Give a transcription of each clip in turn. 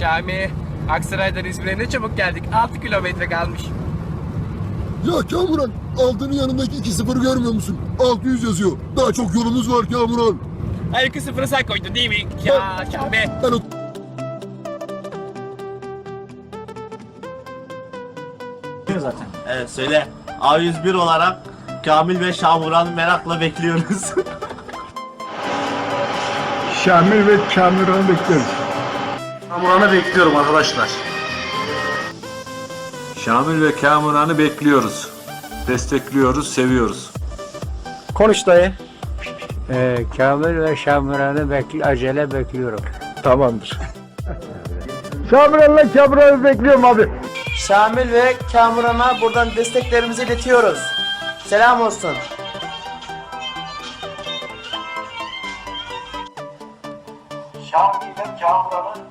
Şami, Aksaray'dan İzmir'e ne çabuk geldik. 6 kilometre kalmış. Ya Kamuran altının yanındaki 2-0 görmüyor musun? 600 yazıyor. Daha çok yolumuz var Kamuran. Ay 2-0'ı sen koydun değil mi? Ya Şami. Ben o Evet söyle. A101 olarak Kamil ve Şamuran'ı merakla bekliyoruz. Şamil ve Kamuran'ı bekleriz. Şamuran'ı bekliyorum arkadaşlar. Şamil ve Kamuran'ı bekliyoruz. Destekliyoruz, seviyoruz. Konuş dayı. Ee, Kamil ve Şamuran'ı bekli acele bekliyorum. Tamamdır. Şamiran'la Kamuran'ı bekliyorum abi. Şamil ve Kamuran'a buradan desteklerimizi iletiyoruz. Selam olsun. Şamil ve Kamuran'ı.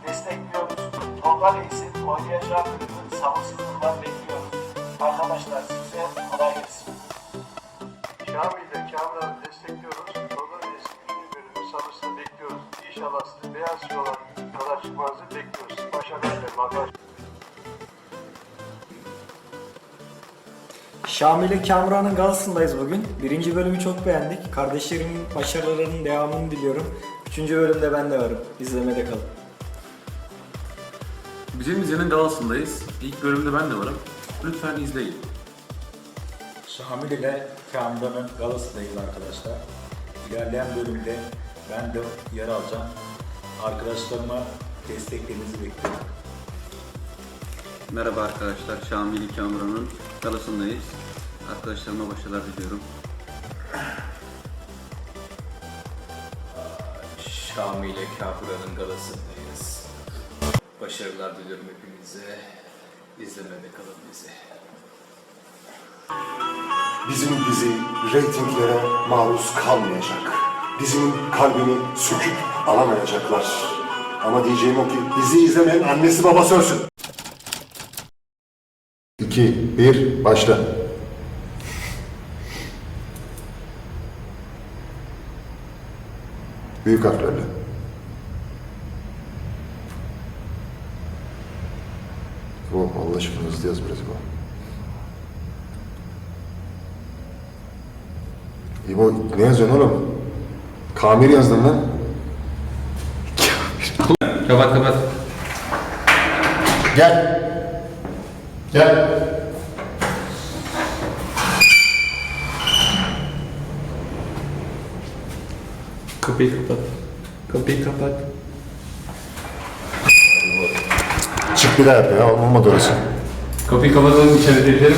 Tolga Reis'in oynayacağı bölümün sabırsızlığından bekliyoruz. Arkadaşlar size kolay gelsin. Şamil ile Kamran'ı destekliyoruz. Tolga Reis'in 3. bölümü sabırsızla bekliyoruz. İnşallah sizi beyaz yola yola çıkmanızı bekliyoruz. Başarılar dilerim arkadaşlar. Şamil ile Kamuran'ın galasındayız bugün. Birinci bölümü çok beğendik. Kardeşlerimin başarılarının devamını diliyorum. Üçüncü bölümde ben de varım. İzlemede kalın. Bizim galasındayız. İlk bölümde ben de varım. Lütfen izleyin. Şamil ile Kamuran'ın galasındayız arkadaşlar. İlerleyen bölümde ben de yer alacağım. Arkadaşlarıma desteklerinizi bekliyorum. Merhaba arkadaşlar, Şamil Kamuran'ın galasındayız. Arkadaşlarıma başarılar diliyorum. Şamil ile Kamuran'ın galasındayız. Başarılar diliyorum hepinize. İzlemede kalın bizi. Bizim dizi reytinglere maruz kalmayacak. Dizinin kalbini söküp alamayacaklar. Ama diyeceğim o ki dizi izlemeyen annesi babası ölsün. 2, 1, başla. Büyük harflerle. Aşkına hızlı yaz biraz bu. İbo ne yazıyorsun oğlum? Kamil yazdın lan. Kapat kapat. Gel. Gel. Kapıyı kapat. Kapıyı kapat. Çık bir daha yap ya. Olmadı orası. Kapıyı kapatalım içeri delileri mi?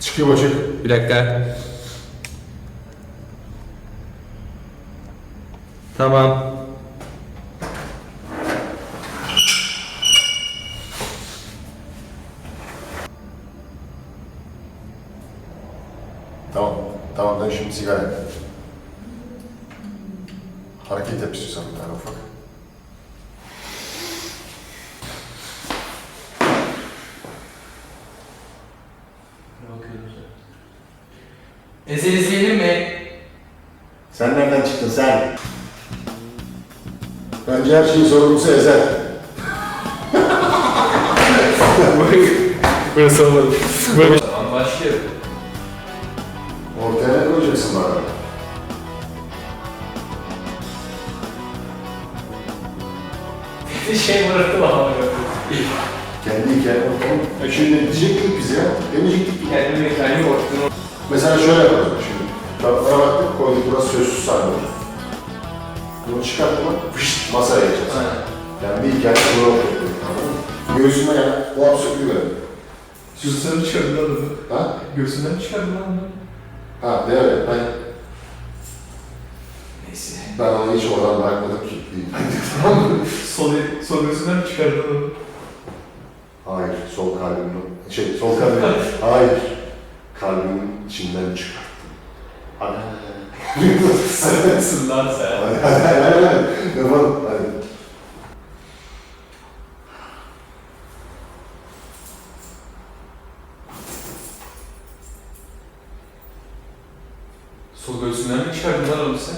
Çıkıyor başı. Bir dakika. Tamam. Tamam ben şimdi sigara yap. Hareket yap istiyorsan bir tane ufak. Ezel izleyelim mi? Sen nereden çıktın sen? Bence her şeyin sorumlusu Ezel. Burası olmadı. Tamam başlıyor. Ortaya ne koyacaksın bana? Bir şey bıraktım ama. Kendi hikayen ortamı. E şimdi diyecektik biz ya. Demeyecektik ki. Kendi korktum. Mesela şöyle yapalım şimdi. Bak bana baktık koyduk burası sözsüz sahne. Bunu çıkarttım fışt masaya geçeceğiz. Yani bir hikaye okuyalım. Anladın mı? Göğsüme yani bu absürtlüğü verelim. Göğsünden çıkardın lan onu. Ha? Göğsünden çıkardın lan onu. Ha de evet ben, Neyse. ben onu hiç oradan bırakmadım ki. tamam mı? Sol, sol göğsünden mi çıkardın onu? Hayır, sol kalbimin, şey, sol kalbimin, hayır, kalbimin içinden çıkarttım. Hadi. Sarıksın lan sen. Yapalım. Hadi. Sol göğsünden mi çıkardın lan onu sen?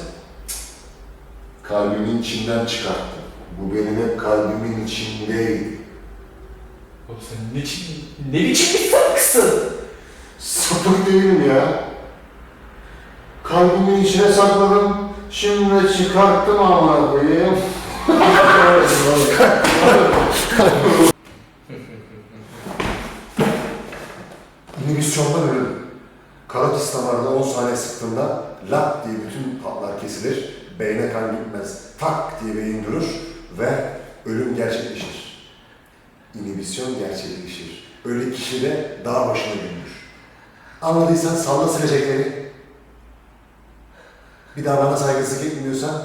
Kalbimin içinden çıkarttım. Bu benim hep kalbimin içindeydi. Oğlum sen ne, çi- ne biçim bir sapkısın? Sapık değilim ya. Kalbimin içine sakladım. Şimdi çıkarttım amına koyayım. İnhibisyondan ölüm. Kanat damarına 10 saniye sıktığında lap diye bütün hatlar kesilir. Beyne kan gitmez. Tak diye beyin durur ve ölüm gerçekleşir. İnhibisyon gerçekleşir. Ölü kişi de dağ başına dönür. Anladıysan salla silecekleri. Bir daha bana saygısızlık etmiyorsan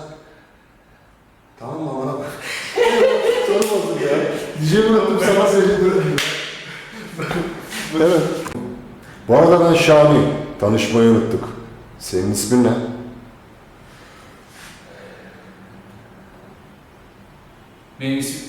Tamam mı amına bak. Sormadım ya. Diyeceğimi unuttum sana söyleyeyim. evet. Bu arada ben Şami. Tanışmayı unuttuk. Senin ismin ne? Benim ismim...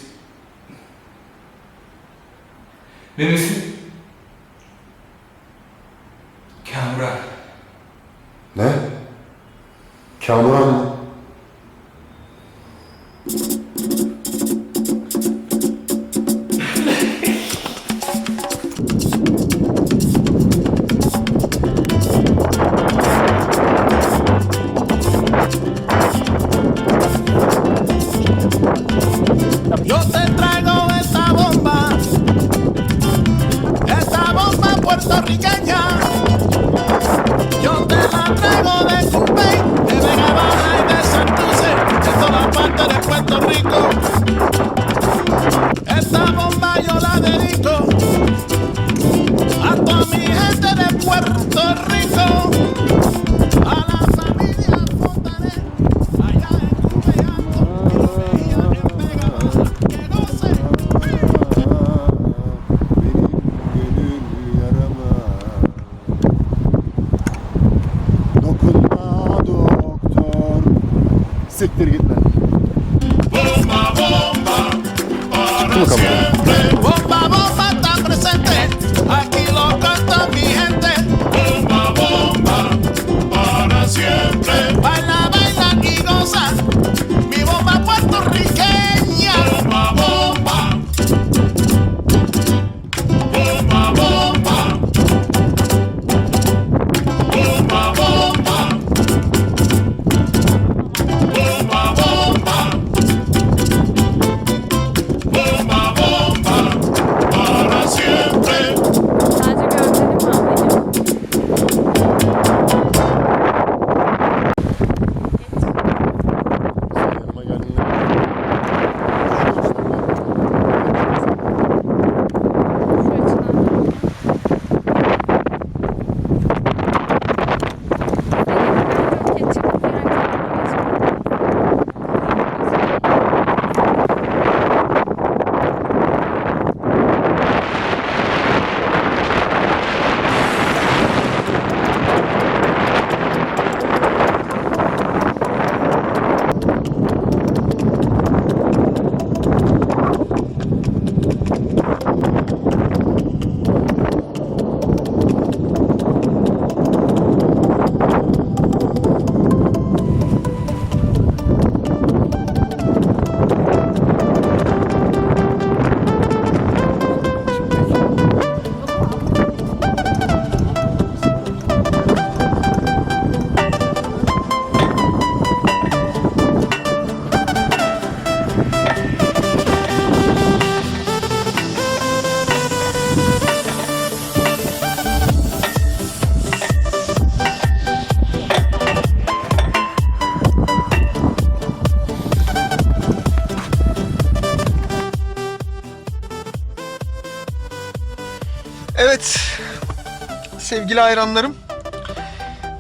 sevgili hayranlarım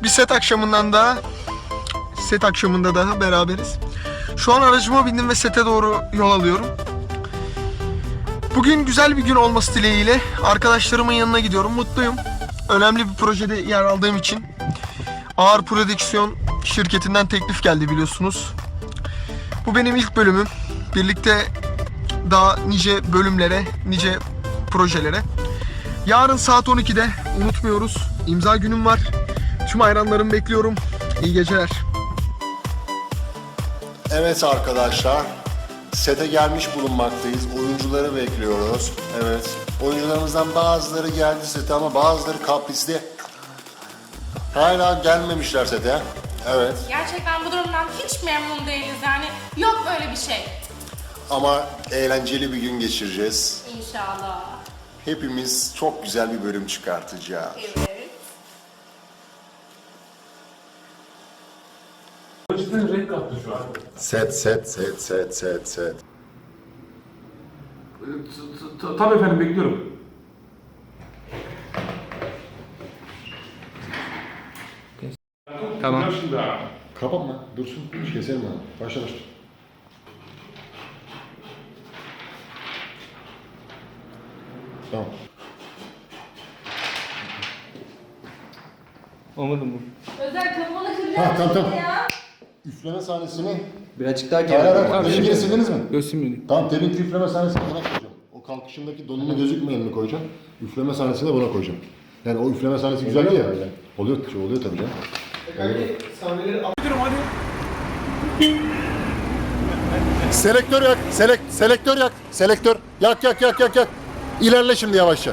bir set akşamından daha set akşamında daha beraberiz. Şu an aracıma bindim ve sete doğru yol alıyorum. Bugün güzel bir gün olması dileğiyle arkadaşlarımın yanına gidiyorum. Mutluyum. Önemli bir projede yer aldığım için. Ağır Prodüksiyon şirketinden teklif geldi biliyorsunuz. Bu benim ilk bölümüm. Birlikte daha nice bölümlere, nice projelere. Yarın saat 12'de unutmuyoruz. İmza günüm var. Tüm hayranlarımı bekliyorum. İyi geceler. Evet arkadaşlar, sete gelmiş bulunmaktayız. Oyuncuları bekliyoruz. Evet, oyuncularımızdan bazıları geldi sete ama bazıları kaprisli. Hala gelmemişler sete. Evet, Gerçekten bu durumdan hiç memnun değiliz yani. Yok böyle bir şey. ama eğlenceli bir gün geçireceğiz. İnşallah. Hepimiz çok güzel bir bölüm çıkartacağız. Evet. Cidden renk kattı şu an. Set, set, set, set, set, set. Tabii efendim bekliyorum. Tamam. Kapatma, dursun. Keselim abi. Başla başla. Tamam. Olmadı mı? Özel kafanı Ha, tamam, tamam. ya. Üfleme sahnesini... Birazcık daha hayır, hayır. Tamam, Benimkini sildiniz mi? Göstermedik. Tamam, temin üfleme sahnesini buna koyacağım. O kalkışındaki donunu gözükmeyenini koyacağım. Üfleme sahnesini de buna koyacağım. Yani o üfleme sahnesi güzel ya. Oluyor, oluyor tabii canım. Selektör yak, selek, selektör yak, selektör. Yak yak yak yak yak. İlerle şimdi yavaşça.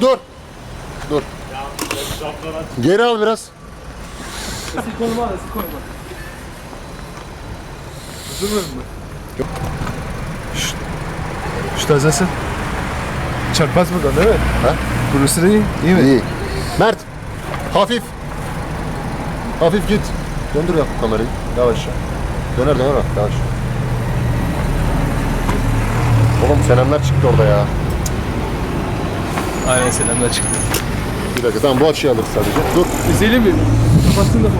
Dur. Dur. Geri al biraz. İşte hazırsın. Çarpmaz buradan değil mi? Ha? Burası da iyi. İyi mi? İyi. Mert. Hafif. Hafif git. Döndür yap kamerayı. Yavaşça. Döner döner bak yavaş. Oğlum senemler çıktı orada ya. Aynen selamlar çıktı. Bir dakika tamam bu açıyı alırız sadece. Dur. İzleyelim mi? Kapatsın da bu.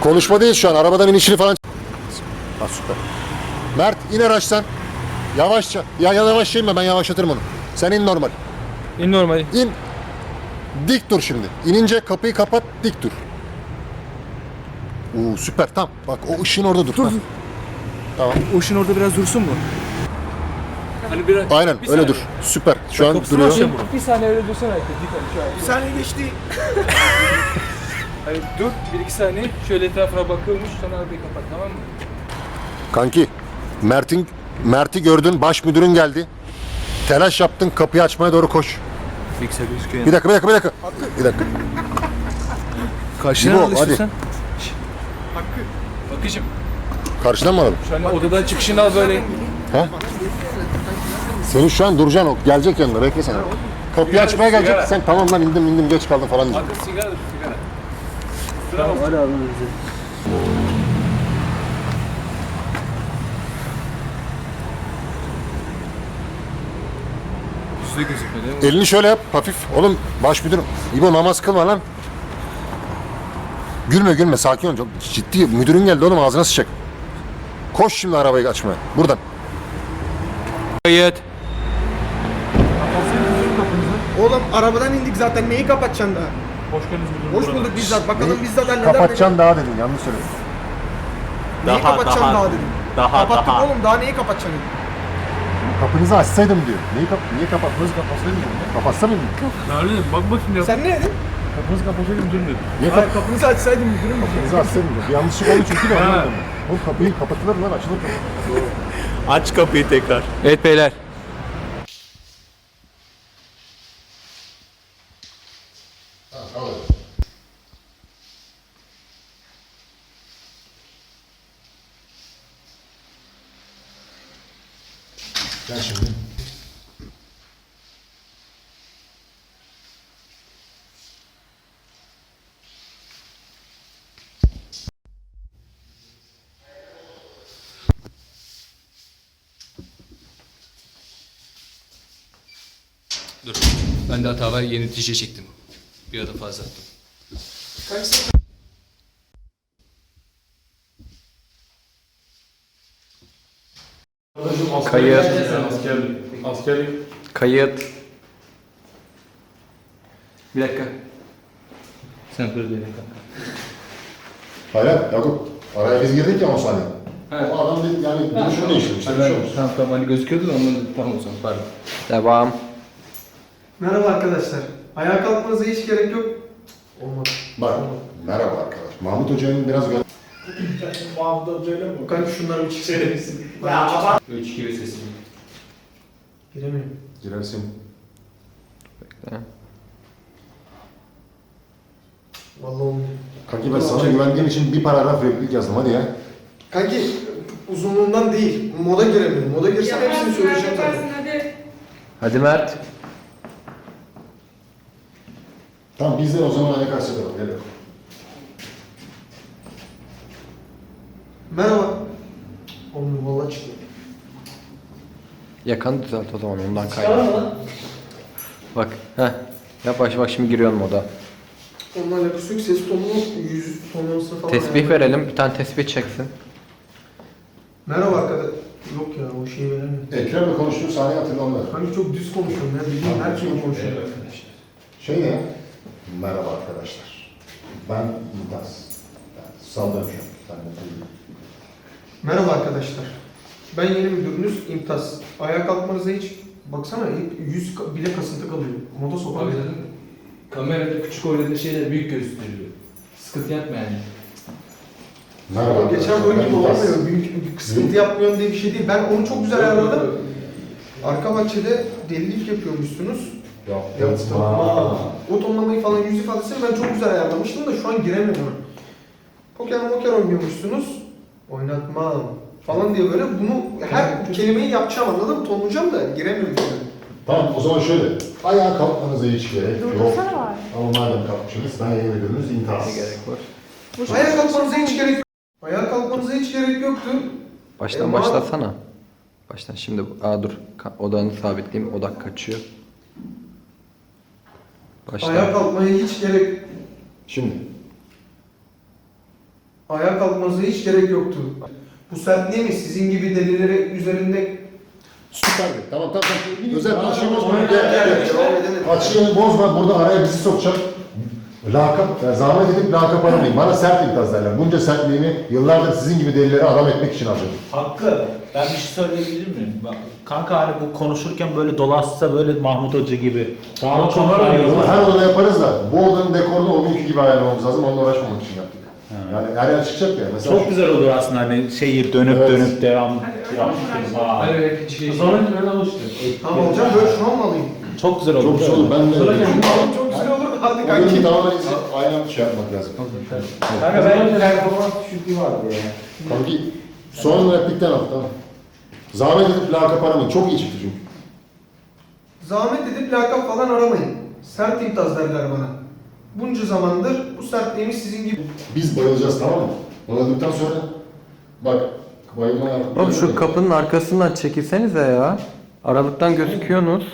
Konuşma değil şu an. Arabadan inişini falan. Ha süper. Mert in araçtan. Yavaşça. Ya, ya yavaş inme ben yavaşlatırım onu. Sen in normal. İn normal. İn. Dik dur şimdi. İnince kapıyı kapat dik dur. Oo süper tamam. Bak o ışığın orada dur. Dur. Tamam. O işin orada biraz dursun mu? Hani biraz Aynen öyle dur. Süper. Şu an duruyor. Bir saniye öyle dursana. Dik şu an. Bir saniye geçti. Hayır dur. Bir iki saniye. Şöyle etrafına bakıyormuş. Sonra arabayı kapat tamam mı? Kanki Mert'in Mert'i gördün baş müdürün geldi. Telaş yaptın kapıyı açmaya doğru koş. Gözüküyor. Bir dakika bir dakika bir dakika. Bir dakika. Karşına İbo, hadi. istiyorsan. Bakıcım. Karşıdan mı alalım? Şu an odadan çıkışını al böyle. Ha? Senin şu an duracaksın o. Gelecek yanına bekle sen. Kapıyı açmaya gelecek. sigara. Sen tamam lan indim indim geç kaldım falan diyeceksin. Bakın sigara da sigara. Tamam hadi abi. Üstü gözükmüyor değil mi? Elini şöyle yap hafif. Oğlum baş müdürüm. İbo namaz kılma lan. Gülme gülme sakin ol. Çok ciddi. Müdürün geldi oğlum ağzına sıçacak. Koş şimdi arabayı açmaya. Buradan. Kayıt. Oğlum arabadan indik zaten neyi kapatacaksın daha? Hoş geldiniz müdürüm. Hoş Burada. bulduk bizzat bakalım bizzat neler Kapatacaksın daha dedin yanlış söyledin. Neyi kapatacaksın daha, dedim. Kapattık oğlum daha neyi kapatacaksın? Kapınızı açsaydım diyor. Neyi kap niye kapattınız kapatsaydım diyor. Kapatsa mıydım? Öyle mi? Bak bak şimdi. Sen ne dedin? Kapınızı kapatacak müdürüm dedi. Niye Hayır kap kapınızı açsaydım müdürüm. kapınızı açsaydım diyor. Bir yanlışlık oldu çünkü de Ha. anlamadım. Bu kapıyı kapatılır lan açılır kapı. Aç kapıyı tekrar. Evet beyler. Gel şimdi. Ben de hata var yöneticiye çektim. Bir adım fazla attım. Kayıt. Askerlik. Askerlik. Kayıt. Bir dakika. Sen böyle değil kanka. Hayır Yakup. Araya biz girdik ya o saniye. O adam dedi yani duruşunu değiştirmiş. Bir şey olmuş. Tamam tamam hani gözüküyordu da ondan tamam o zaman pardon. Devam. Merhaba arkadaşlar. Ayağa kalkmanıza hiç gerek yok. Olmadı. Bak, merhaba arkadaş. Mahmut Hoca'nın biraz gö- Kanka şunları bir çıksana. Ya 3 gibi sesim. Giremiyorum. girersin. Vallahi olmuyor. Kanki ben sana güvendiğim için bir paragraf replik yazdım hadi ya. Kanki uzunluğundan değil. Moda giremiyorum. Moda girsem hepsini söyleyeceğim zaten. hadi. Hadi Mert. Tamam biz de o zaman ne karşı. Gel. Merhaba. Olmuyor vallahi çıkmıyor. Yakanı düzelt o zaman ondan kaynaklı. Bak heh. Yavaş bak şimdi giriyorsun moda. Onunla alakası yok. Ses tonunu, yüz tonlamasını falan. Tesbih ayarladım. verelim bir tane tesbih çeksin. Merhaba arkadaş. Yok ya o şeyi veremiyorum. Ekrem'le konuştuğum sahneyi hatırlamıyorum. Kanki çok düz konuşuyorum ya. Bildiğin her şeyi konuşuyorum. Şey ne? Merhaba arkadaşlar. Ben. Yani sallıyorum şu an. Merhaba arkadaşlar. Ben yeni müdürünüz İmtaz. Ayağa kalkmanıza hiç baksana hep yüz ka- bile kasıntı kalıyor. Moda sokar. Kamerada küçük oynadığı şeyler büyük gösteriyor. Sıkıntı yapma yani. Merhaba Geçen arkadaşlar, bölüm gibi olmuyor. Büyük bir kısıntı yapmıyorum diye bir şey değil. Ben onu çok güzel ayarladım. Arka bahçede delilik yapıyormuşsunuz. Yaptım. Aa. O tonlamayı falan yüz ifadesini ben çok güzel ayarlamıştım da şu an giremiyorum. Poker moker oynuyormuşsunuz. Oynatmam falan diye böyle bunu her kelimeyi yapacağım anladın mı? Tonlayacağım da giremiyorum. Yani. Tamam o zaman şöyle. Ayağa kalkmanıza hiç gerek yok. Var. Ama madem kalkmışsınız ben yeni müdürünüz İntaz. var? Ayağa kalkmanıza hiç gerek yok. Ayağa kalkmanıza hiç gerek yoktu. Baştan E, başlasana. Baştan şimdi aa dur Ka- odağını sabitleyeyim odak kaçıyor. Başla. Ayağa kalkmaya hiç gerek Şimdi. Ayağa kalkmanıza hiç gerek yoktu. Bu sertliği mi sizin gibi delileri üzerinde Süperdi. Tamam tamam tamam. Özel. Devam edemedim. Açıyı bozma. Burada araya bizi sokacak. Lakap, yani zahmet edip lakap aramayın. Bana sert İntaz derler. Bunca sertliğimi yıllardır sizin gibi delileri adam etmek için harcadım. Hakkı, ben bir şey söyleyebilir miyim? Bak, kanka hani bu konuşurken böyle dolaşsa böyle Mahmut Hoca gibi. Daha çok Bunu her odada yaparız da bu odanın dekorunu o günkü gibi ayarlamamız lazım. Onunla uğraşmamak için yaptık. Yani her yer çıkacak ya. Mesela Çok güzel olur aslında hani şeyi dönüp Evet. dönüp devam yapmışsınız. Ha. Sonraki ben alıştım. Tamam hocam böyle şunu mu alayım? Çok güzel olur. çok güzel olur. Ben de çok güzel olur. Hadi o kanki. tamamen izleyip aynen şey yapmak lazım. Kanka ben performans düşüklüğü vardı ya. Kanki son replikten al tamam. Zahmet edip lakap aramayın. Çok iyi çıktı çünkü. Zahmet edip lakap falan aramayın. Sert imtaz derler bana. Bunca zamandır bu sertliğimiz sizin gibi. Biz bayılacağız tamam mı? Bayıldıktan sonra bak bayılma Oğlum şu kapının arkasından çekilsenize ya. Aralıktan gözüküyorsunuz.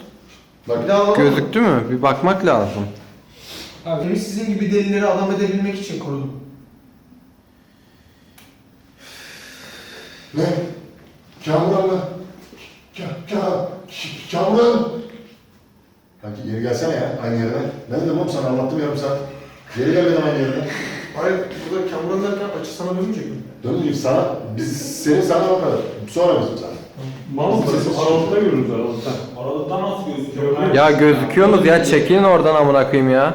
Bak Bir daha alalım mı? Gözüktü mü? Bir bakmak lazım. Temiz sizin gibi delileri adam edebilmek için korudum. ne? Kamuran mı? Ka ka Kamuran. Kanki geri gelsene ya aynı yerine. Ne dedim oğlum sana anlattım yarım saat. Geri gel benim aynı yerine. Hayır burada kamuran derken açı sana dönmeyecek mi? Döndük sana, biz senin sana o kadar. Sonra bizim sana. Mahmut aralıkta görürüz aralıkta. Aralıktan nasıl gözüküyor? Ya gözüküyorsunuz ya çekilin oradan amına koyayım ya.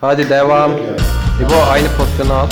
Hadi devam. İbo aynı pozisyonu al.